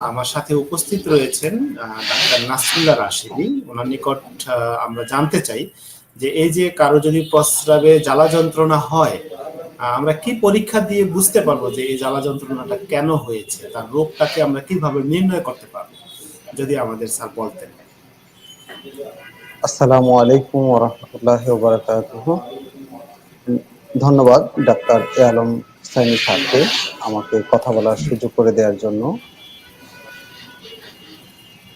আমার সাথে উপস্থিত রয়েছেন ডাক্তার নাসরুল্লাহ রাশিদি। ওনার নিকট আমরা জানতে চাই যে এই যে কারও যদি প্রস্রাবে জ্বালা যন্ত্রণা হয় আমরা কি পরীক্ষা দিয়ে বুঝতে পারব যে এই জ্বালা যন্ত্রণাটা কেন হয়েছে? তার রোগটাকে আমরা কীভাবে নির্ণয় করতে পারব? যদি আমাদের স্যার বলতেন। আসসালামু আলাইকুম ওরহমতুল্লাহ বারাকাতুহ ধন্যবাদ ডাক্তার এ আলম সাইনি স্যারকে আমাকে কথা বলার সুযোগ করে দেওয়ার জন্য।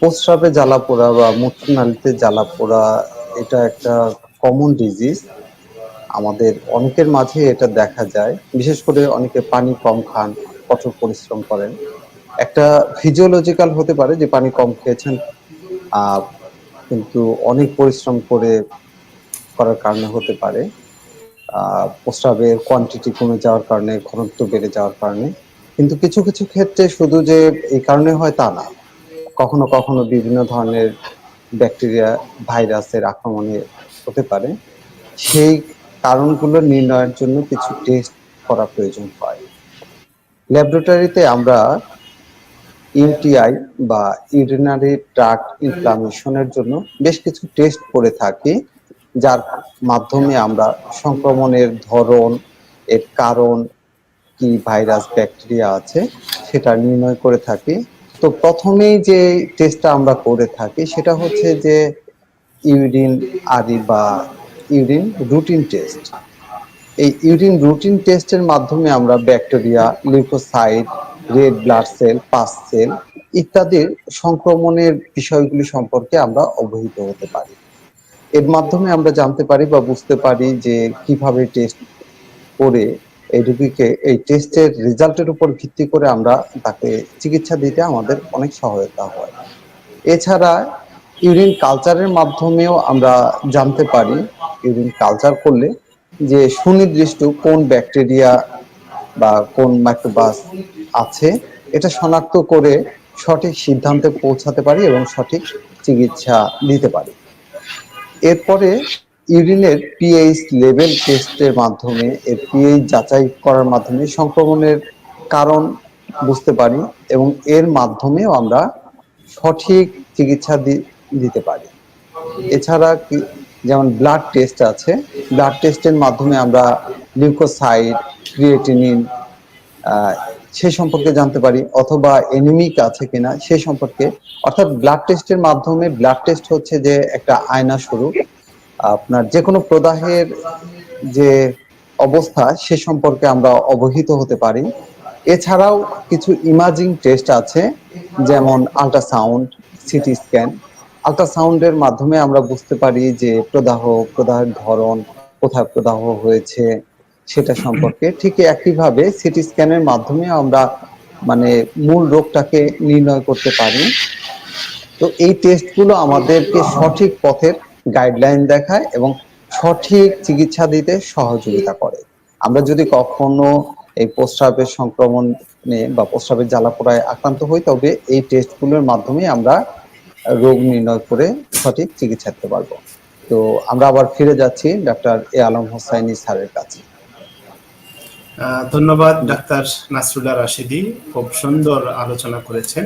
প্রস্রাবে জ্বালা পোড়া বা মূত্রনালীতে জ্বালা পোড়া এটা একটা কমন ডিজিজ আমাদের অনেকের মাঝে এটা দেখা যায়। বিশেষ করে অনেকে পানি কম খান, কঠোর পরিশ্রম করেন। একটা ফিজিওলজিক্যাল হতে পারে যে পানি কম খেয়েছেন কিন্তু অনেক পরিশ্রম করে করার কারণে হতে পারে। প্রস্রাবের কোয়ান্টিটি কমে যাওয়ার কারণে, ঘনত্ব বেড়ে যাওয়ার কারণে। কিন্তু কিছু কিছু ক্ষেত্রে শুধু যে এই কারণে হয় তা না। কখনো কখনো বিভিন্ন ধরনের ব্যাকটেরিয়া, ভাইরাসের আক্রমণে হতে পারে। সেই কারণগুলো নির্ণয়ের জন্য কিছু টেস্ট করা প্রয়োজন হয়। ল্যাবরেটরিতে আমরা ইউটিআই বা ইউরিনারি ট্রাক্ট ইনফ্লামেশনের জন্য বেশ কিছু টেস্ট করে থাকি, যার মাধ্যমে আমরা সংক্রমণের ধরন, এর কারণ, কি ভাইরাস, ব্যাকটেরিয়া আছে, সেটা নির্ণয় করে থাকি। তো প্রথমেই যে টেস্টটা আমরা করে থাকি সেটা হচ্ছে যে ইউরিন আরি বা ইউরিন রুটিন টেস্ট এই ইউরিন রুটিন টেস্টের মাধ্যমে আমরা bacteria leukocyte red blood cell pus cell ইত্যাদির সংক্রমণের বিষয়গুলি সম্পর্কে আমরা অবহিত হতে পারি। এর মাধ্যমে আমরা জানতে পারি বা বুঝতে পারি যে কীভাবে টেস্ট করে এই রোগীকে এই টেস্টের রেজাল্টের উপর ভিত্তি করে আমরা তাকে চিকিৎসা দিতে আমাদের অনেক সহায়তা হয়। এছাড়া ইউরিন কালচারের মাধ্যমেও আমরা জানতে পারি ইউরিন কালচার করলে যে সুনির্দিষ্ট কোন ব্যাকটেরিয়া বা কোন মাইক্রোবাস আছে, এটা শনাক্ত করে সঠিক সিদ্ধান্তে পৌঁছাতে পারি এবং সঠিক চিকিৎসা দিতে পারি। এরপরে ইউরিনের পিএইচ লেভেল টেস্টের মাধ্যমে, এর পিএইচ যাচাই করার মাধ্যমে সংক্রমণের কারণ বুঝতে পারি এবং এর মাধ্যমেও আমরা সঠিক চিকিৎসা দিতে পারি। এছাড়া কি, যেমন ব্লাড টেস্ট আছে ব্লাড টেস্টের মাধ্যমে আমরা লিউকোসাইট ক্রিয়েটিনিন সে সম্পর্কে জানতে পারি অথবা এনিমিক আছে কিনা সে সম্পর্কে। অর্থাৎ ব্লাড টেস্টের মাধ্যমে ব্লাড টেস্ট হচ্ছে যে একটা আয়না স্বরূপ আপনার যে কোনো প্রদাহের যে অবস্থা, সে সম্পর্কে আমরা অবহিত হতে পারি। এছাড়াও কিছু ইমাজিং টেস্ট আছে, যেমন আল্ট্রাসাউন্ড সিটি স্ক্যান আল্ট্রাসাউন্ডের মাধ্যমে আমরা বুঝতে পারি যে প্রদাহ, প্রদাহের ধরন, কোথায় প্রদাহ হয়েছে, সেটা সম্পর্কে। ঠিক একইভাবে সিটি স্ক্যানের মাধ্যমে আমরা মানে মূল রোগটাকে নির্ণয় করতে পারি। তো এই টেস্টগুলো আমাদেরকে সঠিক পথের গাইডলাইন দেখায় এবং সঠিক চিকিৎসা দিতে সহযোগিতা করে। আমরা যদি কখনো এই প্রস্রাবের সংক্রমণে বা প্রস্রাবের জ্বালাপোড়ায় আক্রান্ত হই, তবে এই টেস্টগুলোর মাধ্যমে আমরা রোগ নির্ণয় করে সঠিক চিকিৎসা দিতে পারব। তো আমরা আবার ফিরে যাচ্ছি ডাক্তার এ আলম হোসাইনি স্যারের কাছে। ধন্যবাদ ডাক্তার নাসরুল্লাহ রাশিদি। খুব সুন্দর আলোচনা করেছেন।